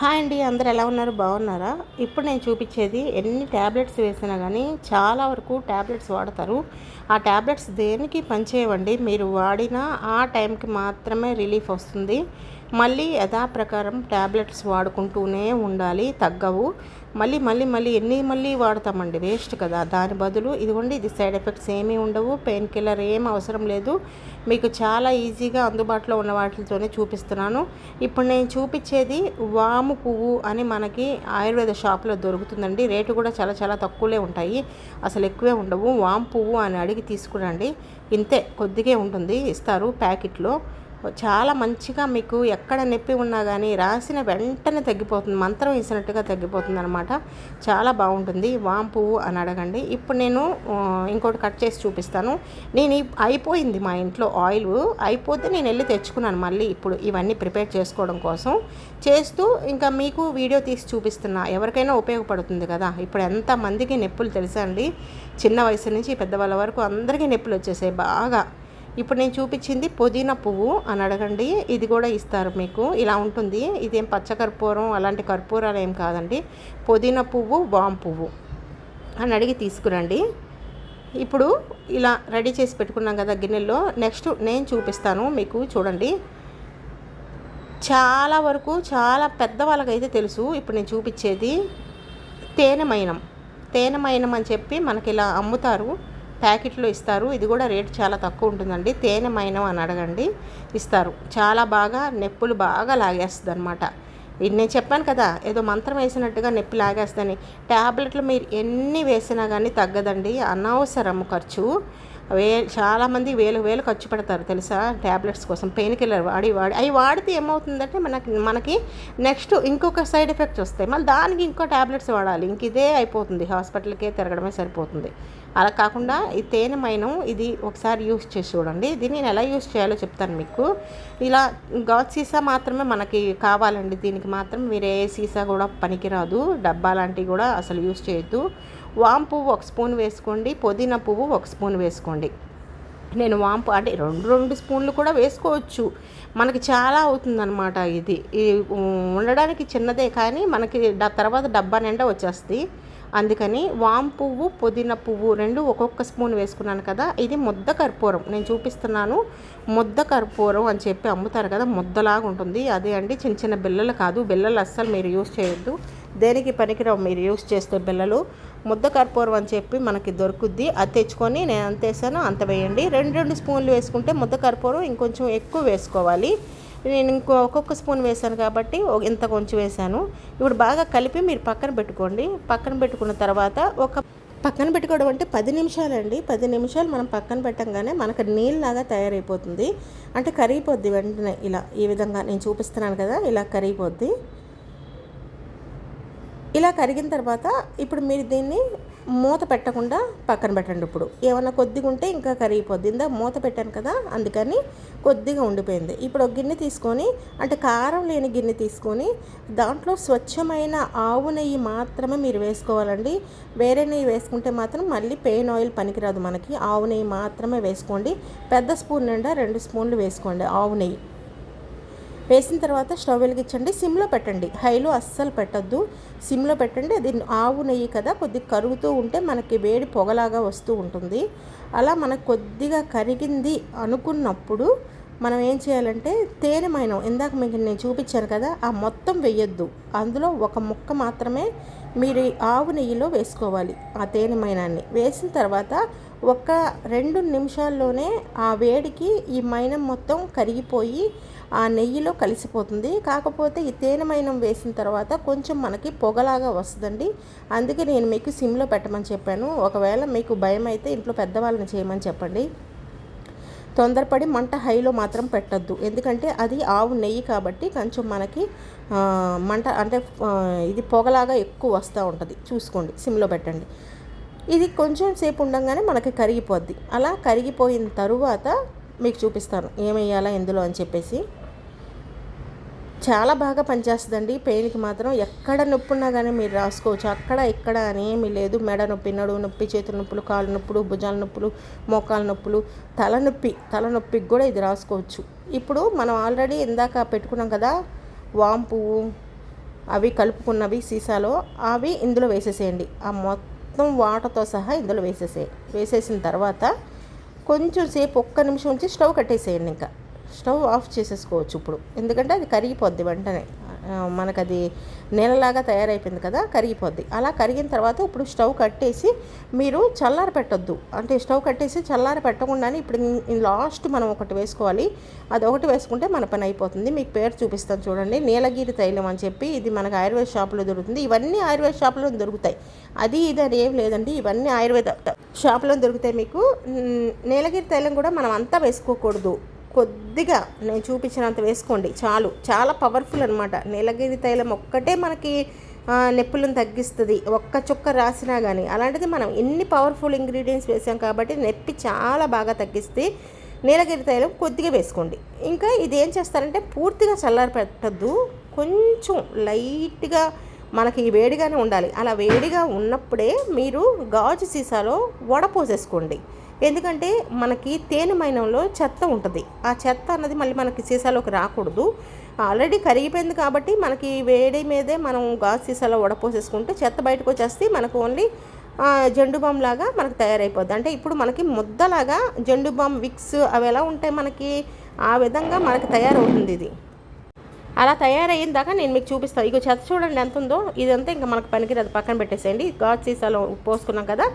Hi అండి అందరు ఎలా ఉన్నారు? బాగున్నారా? ఇప్పుడు నేను చూపించేది ఎన్ని ట్యాబ్లెట్స్ వేసినా కానీ చాలా వరకు ట్యాబ్లెట్స్ వాడతారు. ఆ ట్యాబ్లెట్స్ దేనికి పనిచేయవండి? మీరు వాడిన ఆ టైంకి మాత్రమే రిలీఫ్ వస్తుంది. మళ్ళీ యథాప్రకారం ట్యాబ్లెట్స్ వాడుకుంటూనే ఉండాలి తగ్గవు. మళ్ళీ మళ్ళీ మళ్ళీ ఎన్ని మళ్ళీ వాడతామండి? వేస్ట్ కదా. దాని బదులు ఇదిగోండి ఇది సైడ్ ఎఫెక్ట్స్ ఏమీ ఉండవు పెయిన్ కిల్లర్ ఏం అవసరం లేదు. మీకు చాలా ఈజీగా అందుబాటులో ఉన్న వాటితోనే చూపిస్తున్నాను. ఇప్పుడు నేను చూపించేది వాము పువ్వు అని మనకి ఆయుర్వేద షాప్లో దొరుకుతుందండి. రేటు కూడా చాలా చాలా తక్కువలే ఉంటాయి. అసలు ఎక్కువే ఉండవు. వాము పువ్వు అని అడిగి తీసుకురండి. ఇంతే కొద్దిగే ఉంటుంది. ఇస్తారు ప్యాకెట్లో. చాలా మంచిగా మీకు ఎక్కడ నొప్పి ఉన్నా కానీ రాసిన వెంటనే తగ్గిపోతుంది. మంత్రం వేసినట్టుగా తగ్గిపోతుంది అనమాట చాలా బాగుంటుంది. వాంపు అని అడగండి. ఇప్పుడు నేను ఇంకోటి కట్ చేసి చూపిస్తాను. నేను అయిపోయింది మా ఇంట్లో ఆయిల్. అయిపోతే నేను వెళ్ళి తెచ్చుకున్నాను మళ్ళీ ఇప్పుడు ఇవన్నీ ప్రిపేర్ చేసుకోవడం కోసం. చేస్తూ ఇంకా మీకు వీడియో తీసి చూపిస్తున్నా. ఎవరికైనా ఉపయోగపడుతుంది కదా. ఇప్పుడు ఎంతమందికి నొప్పులు తెలుసా అండి? చిన్న వయసు నుంచి పెద్దవాళ్ళ వరకు అందరికీ నొప్పులు వచ్చేసాయి. బాగా ఇప్పుడు నేను చూపించింది పుదీనా పువ్వు అని అడగండి. ఇది కూడా ఇస్తారు మీకు. ఇలా ఉంటుంది. ఇదేం పచ్చకర్పూరం అలాంటి కర్పూరాలు ఏం కాదండి. పుదీనా పువ్వు వామ్ పువ్వు అని అడిగి తీసుకురండి. ఇప్పుడు ఇలా రెడీ చేసి పెట్టుకున్నాం కదా గిన్నెల్లో నెక్స్ట్ నేను చూపిస్తాను మీకు. చూడండి. చాలా వరకు చాలా పెద్దవాళ్ళకైతే తెలుసు ఇప్పుడు నేను చూపించేది తేనె మైనం. తేనె మైనం అని చెప్పి మనకి ఇలా అమ్ముతారు. ప్యాకెట్లో ఇస్తారు. ఇది కూడా రేట్ చాలా తక్కువ ఉంటుందండి. తేనె మైనం అని అడగండి. ఇస్తారు. చాలా బాగా నొప్పులు బాగా లాగేస్తుంది అనమాట ఇది నేను చెప్పాను కదా ఏదో మంత్రం వేసినట్టుగా నొప్పి లాగేస్తుందని ట్యాబ్లెట్లు మీరు ఎన్ని వేసినా కానీ తగ్గదండి. అనవసరం ఖర్చు. వే చాలామంది వేలు వేలు ఖర్చు పెడతారు తెలుసా ట్యాబ్లెట్స్ కోసం. పెయిన్ కిల్లర్ వాడి వాడి. అవి వాడితే ఏమవుతుందంటే మనకి మనకి నెక్స్ట్ ఇంకొక సైడ్ ఎఫెక్ట్స్ వస్తాయి. మళ్ళీ దానికి ఇంకో ట్యాబ్లెట్స్ వాడాలి. ఇంక ఇదే అయిపోతుంది. హాస్పిటల్కే తిరగడమే సరిపోతుంది. అలా కాకుండా ఈ తేనె మైనం ఇది ఒకసారి యూస్ చేసి చూడండి. దీన్ని నేను ఎలా యూస్ చేయాలో చెప్తాను మీకు. ఇలా గాజ్ సీసా మాత్రమే మనకి కావాలండి. దీనికి మాత్రం వేరే సీసా కూడా పనికిరాదు. డబ్బా లాంటివి కూడా అసలు యూస్ చేయొద్దు. వామ్ పువ్వు ఒక స్పూన్ వేసుకోండి. పుదీనా పువ్వు ఒక స్పూన్ వేసుకోండి. నేను వాంపు అంటే రెండు రెండు స్పూన్లు కూడా వేసుకోవచ్చు. మనకి చాలా అవుతుందన్నమాట ఇది. ఉండడానికి చిన్నదే కానీ మనకి తర్వాత డబ్బా నిండా వచ్చేస్తుంది. అందుకని వామ్ పువ్వు పుదీనా పువ్వు రెండు ఒక్కొక్క స్పూన్ వేసుకున్నాను కదా ఇది ముద్ద కర్పూరం. నేను చూపిస్తున్నాను ముద్ద కర్పూరం అని చెప్పి అమ్ముతారు కదా ముద్దలాగా ఉంటుంది. అదే అండి చిన్న చిన్న బిల్లలు కాదు బిల్లలు అస్సలు మీరు యూస్ చేయొద్దు. దేనికి పనికిరావు మీరు యూస్ చేస్తే బిల్లలు ముద్ద కర్పూరం అని చెప్పి మనకి దొరుకుద్ది. అది తెచ్చుకొని నేను అంత వేసాను అంత వేయండి. రెండు రెండు స్పూన్లు వేసుకుంటే ముద్ద కర్పూరం ఇంకొంచెం ఎక్కువ వేసుకోవాలి. నేను ఇంకో ఒక్కొక్క స్పూన్ వేసాను కాబట్టి ఇంత కొంచెం వేశాను. ఇప్పుడు బాగా కలిపి మీరు పక్కన పెట్టుకోండి. పక్కన పెట్టుకున్న తర్వాత ఒక పక్కన పెట్టుకోవడం అంటే పది నిమిషాలండి. పది నిమిషాలు మనం పక్కన పెట్టంగానే మనకు నీళ్ళలాగా తయారైపోతుంది. అంటే కరిగిపోద్ది వెంటనే ఇలా. ఈ విధంగా నేను చూపిస్తున్నాను కదా ఇలా కరిగిపోద్ది. ఇలా కరిగిన తర్వాత ఇప్పుడు మీరు దీన్ని మూత పెట్టకుండా పక్కన పెట్టండి ఇప్పుడు. ఏమన్నా కొద్దిగా ఉంటే ఇంకా కరిగిపోద్ది. ఇందా మూత పెట్టాను కదా అందుకని కొద్దిగా ఉండిపోయింది. ఇప్పుడు ఒక గిన్నె తీసుకొని అంటే కారం లేని గిన్నె తీసుకొని దాంట్లో స్వచ్ఛమైన ఆవు నెయ్యి మాత్రమే మీరు వేసుకోవాలండి. వేరే నెయ్యి వేసుకుంటే మాత్రం మళ్ళీ పెయిన్ ఆయిల్ పనికిరాదు మనకి. ఆవు నెయ్యి మాత్రమే వేసుకోండి. పెద్ద స్పూన్ నిండా రెండు స్పూన్లు వేసుకోండి ఆవు నెయ్యి. వేసిన తర్వాత స్టవ్ వెలిగించండి. సిమ్లో పెట్టండి. హైలో అస్సలు పెట్టద్దు. సిమ్లో పెట్టండి. అది ఆవు నెయ్యి కదా. కొద్దిగా కరుగుతూ ఉంటే మనకి వేడి పొగలాగా వస్తూ ఉంటుంది. అలా మనకు కొద్దిగా కరిగింది అనుకున్నప్పుడు మనం ఏం చేయాలంటే తేనె మైనం. ఇందాక మీకు నేను చూపించాను కదా ఆ మొత్తం వేయొద్దు. అందులో ఒక ముక్క మాత్రమే మీరు ఆవు నెయ్యిలో వేసుకోవాలి ఆ తేనె మైనాన్ని. వేసిన తర్వాత ఒక రెండు నిమిషాల్లోనే ఆ వేడికి ఈ మైనం మొత్తం కరిగిపోయి ఆ నెయ్యిలో కలిసిపోతుంది. కాకపోతే ఈ తేనెమైనం వేసిన తర్వాత కొంచెం మనకి పొగలాగా వస్తుందండి. అందుకే నేను మీకు సిమ్లో పెట్టమని చెప్పాను. ఒకవేళ మీకు భయం అయితే ఇంట్లో పెద్దవాళ్ళని చేయమని చెప్పండి. తొందరపడి మంట హైలో మాత్రం పెట్టద్దు. ఎందుకంటే అది ఆవు నెయ్యి కాబట్టి కొంచెం మనకి మంట అంటే ఇది పొగలాగా ఎక్కువ వస్తూ ఉంటుంది. చూసుకోండి సిమ్లో పెట్టండి. ఇది కొంచెం సేపు ఉండగానే మనకి కరిగిపోద్ది. అలా కరిగిపోయిన తరువాత మీకు చూపిస్తాను. ఏమయ్యాలా ఎందులో అని చెప్పేసి. చాలా బాగా పనిచేస్తుందండి. పెయిన్కి మాత్రం ఎక్కడ నొప్పి ఉన్నా కానీ మీరు రాసుకోవచ్చు. అక్కడ ఇక్కడ అనేమి లేదు. మెడ నొప్పి నడువు నొప్పి చేతుల నొప్పులు కాళ్ళ నొప్పులు భుజాల నొప్పులు మోకాల నొప్పులు తలనొప్పి తలనొప్పికి కూడా ఇది రాసుకోవచ్చు. ఇప్పుడు మనం ఆల్రెడీ ఇందాక పెట్టుకున్నాం కదా వామ్ పువ్వు అవి కలుపుకున్నవి సీసాలో అవి ఇందులో వేసేసేయండి. ఆ మొత్తం వాటతో సహా ఇందులో వేసేసేయండి వేసేసిన తర్వాత కొంచెం సేపు ఒక్క నిమిషం ఉంచి స్టవ్ కట్టేసేయండి ఇంకా. స్టవ్ ఆఫ్ చేసేసుకోవచ్చు ఇప్పుడు. ఎందుకంటే అది కరిగిపోద్ది వెంటనే. మనకు అది నేలలాగా తయారైపోయింది కదా కరిగిపోద్ది. అలా కరిగిన తర్వాత ఇప్పుడు స్టవ్ కట్టేసి మీరు చల్లారి పెట్టొద్దు. అంటే స్టవ్ కట్టేసి చల్లారి పెట్టకుండానే ఇప్పుడు లాస్ట్ మనం ఒకటి వేసుకోవాలి. అది ఒకటి వేసుకుంటే మన పని అయిపోతుంది. మీకు పేరు చూపిస్తాను చూడండి. నీలగిరి తైలం అని చెప్పి ఇది మనకు ఆయుర్వేద షాపులో దొరుకుతుంది. ఇవన్నీ ఆయుర్వేద షాపులో దొరుకుతాయి. అది ఇది అని ఏం లేదండి. ఇవన్నీ ఆయుర్వేద షాపులో దొరుకుతాయి మీకు. నీలగిరి తైలం కూడా మనం అంతా వేసుకోకూడదు. కొద్దిగా నేను చూపించినంత వేసుకోండి. చాలు. చాలా పవర్ఫుల్ అనమాట నీలగిరి తైలం ఒక్కటే మనకి నొప్పులను తగ్గిస్తుంది. ఒక్క చుక్క రాసినా కానీ అలాంటిది మనం ఎన్ని పవర్ఫుల్ ఇంగ్రీడియంట్స్ వేసాం కాబట్టి నొప్పి చాలా బాగా తగ్గిస్తే నీలగిరి తైలం కొద్దిగా వేసుకోండి. ఇంకా ఇది ఏం చేస్తారంటే పూర్తిగా చల్లారి పెట్టద్దు. కొంచెం లైట్గా మనకి వేడిగానే ఉండాలి. అలా వేడిగా ఉన్నప్పుడే మీరు గాజు సీసాలో వడపోసేసుకోండి ఎందుకంటే మనకి తేనె మైనంలో చెత్త ఉంటుంది. ఆ చెత్త అన్నది మళ్ళీ మనకి సీసాలోకి రాకూడదు. ఆల్రెడీ కరిగిపోయింది కాబట్టి మనకి వేడి మీదే మనం గాజు సీసాలో వడపోసేసుకుంటే చెత్త బయటకు వచ్చేస్తే మనకు ఓన్లీ ఆ, జెండు బామ్ లాగా మనకు తయారైపోద్ది. అంటే ఇప్పుడు మనకి ముద్దలాగా జెండు బామ్ విక్స్ అవి ఎలా ఉంటాయి మనకి ఆ విధంగా మనకి తయారవుతుంది ఇది. అలా తయారయిన దాకా నేను మీకు చూపిస్తాను ఇక చెత్త చూడండి ఎంత ఉందో ఇదంతా ఇంకా మనకు పనికిరాదు. పక్కన పెట్టేసేయండి. గాజు సీసాలో పోసుకున్నాం కదా.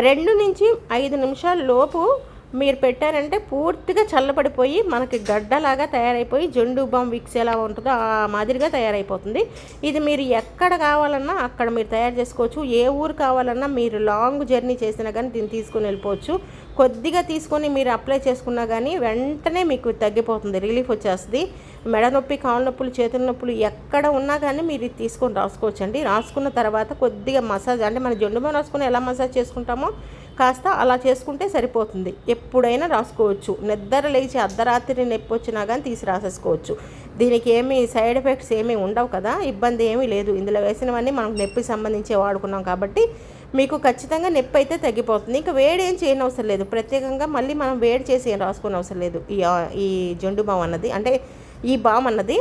రెండు నుంచి ఐదు నిమిషాల లోపు మీరు పెట్టారంటే పూర్తిగా చల్లబడిపోయి మనకి గడ్డలాగా తయారైపోయి జెండు బామ్ విక్స్ ఎలా ఉంటుందో ఆ మాదిరిగా తయారైపోతుంది. ఇది మీరు ఎక్కడ కావాలన్నా అక్కడ మీరు తయారు చేసుకోవచ్చు. ఏ ఊరు కావాలన్నా మీరు లాంగ్ జర్నీ చేసినా కానీ దీన్ని తీసుకొని వెళ్ళిపోవచ్చు. కొద్దిగా తీసుకొని మీరు అప్లై చేసుకున్నా కానీ వెంటనే మీకు తగ్గిపోతుంది రిలీఫ్ వచ్చేస్తుంది. మెడ నొప్పి కాళ్ళ నొప్పులు చేతుల నొప్పులు ఎక్కడ ఉన్నా కానీ మీరు ఇది తీసుకొని రాసుకోవచ్చండి. రాసుకున్న తర్వాత కొద్దిగా మసాజ్ అంటే మన జండు బామ్ రాసుకుని ఎలా మసాజ్ చేసుకుంటామో కాస్త అలా చేసుకుంటే సరిపోతుంది. ఎప్పుడైనా రాసుకోవచ్చు. నిద్ర లేచి అర్ధరాత్రి నొప్పి వచ్చినా కానీ తీసి రాసేసుకోవచ్చు. దీనికి ఏమీ సైడ్ ఎఫెక్ట్స్ ఏమీ ఉండవు కదా. ఇబ్బంది ఏమీ లేదు. ఇందులో వేసినవన్నీ మనకు నొప్పి సంబంధించి వాడుకున్నాం కాబట్టి మీకు ఖచ్చితంగా నొప్పి అయితే తగ్గిపోతుంది. ఇంకా వేడి ఏం చేయని అవసరం లేదు. ప్రత్యేకంగా మళ్ళీ మనం వేడి చేసి ఏం రాసుకోని అవసరం లేదు. ఈ ఈ జొండు బామ్ అన్నది. అంటే ఈ బామ్ అన్నది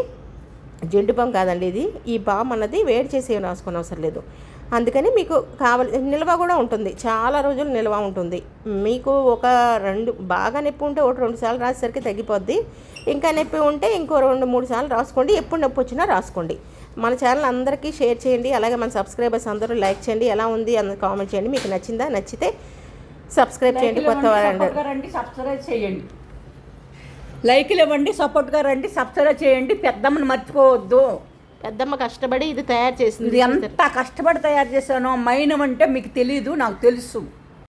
జెండు బామ్ కాదండి ఇది. ఈ బామ్ అన్నది వేడి చేసి ఏం రాసుకోని అవసరం లేదు. అందుకని మీకు కావాలి నిల్వ కూడా ఉంటుంది. చాలా రోజులు నిల్వ ఉంటుంది. మీకు ఒక రెండు బాగా నొప్పి ఉంటే ఒకటి రెండు సార్లు రాసేసరికి తగ్గిపోద్ది. ఇంకా నొప్పి ఉంటే ఇంకో రెండు మూడు సార్లు రాసుకోండి. ఎప్పుడు నొప్పి వచ్చినా రాసుకోండి. మన ఛానల్ అందరికీ షేర్ చేయండి. అలాగే మన సబ్స్క్రైబర్స్ అందరూ లైక్ చేయండి. ఎలా ఉంది అన్నది కామెంట్ చేయండి. మీకు నచ్చిందా? నచ్చితే సబ్స్క్రైబ్ చేయండి కొత్త వారండి రండి సబ్స్క్రైబ్ చేయండి. లైక్లు ఇవ్వండి సపోర్ట్గా రండి సబ్స్క్రైబ్ చేయండి. పెద్దమ్మని మర్చిపోవద్దు. పెద్దమ్మ కష్టపడి ఇది తయారు చేసింది ఎంత కష్టపడి తయారు చేశానో మైనం అంటే మీకు తెలియదు నాకు తెలుసు.